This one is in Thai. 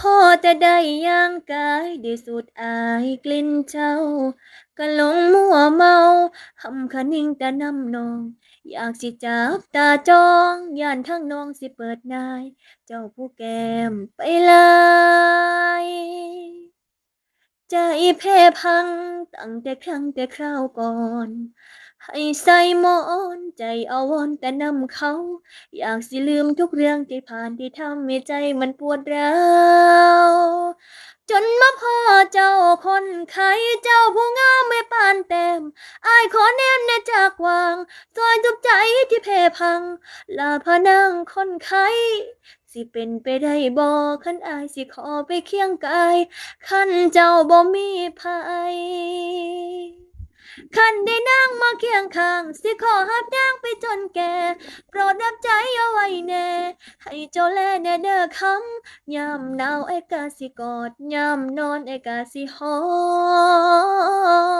พ่อแต่ได้ย่างกายได้สุดอายกลิ่นเจ้า ก็หลงมัวเมาหำคะนิ่งแต่น้ำนอง อยากสิจับตาจ้องย่านทั้งนองสิเปิดนาย เจ้าผู้แก้มไปลา ใจแพ้พังตั้งแต่ครั้งแต่คราวก่อน ให้ใส่หมอนใจเอาวอนแต่นำเขา อยากสิลืมทุกเรื่องที่ผ่านที่ทำให้ใจมันปวดร้าวจนมาพ่อเจ้าคนไข้เจ้าผู้งามไม่ปานแต่ายขอแนมแนจากวางซอยจุบใจที่เพพัง ลาพนางคนไข้สิเป็นไปได้บ่คันอายสิขอไปเคียงกายคันเจ้าบ่มีภัยคันได้นั่งมาเคียงข้าง สิขอหับย่างไปจนแก่ โปรดรับใจเอาไว้แน่ ให้เจ้าแลแน่เด้อคำยามหนาวไอ้กาสิกอดยามนอนไอ้กาสิหอม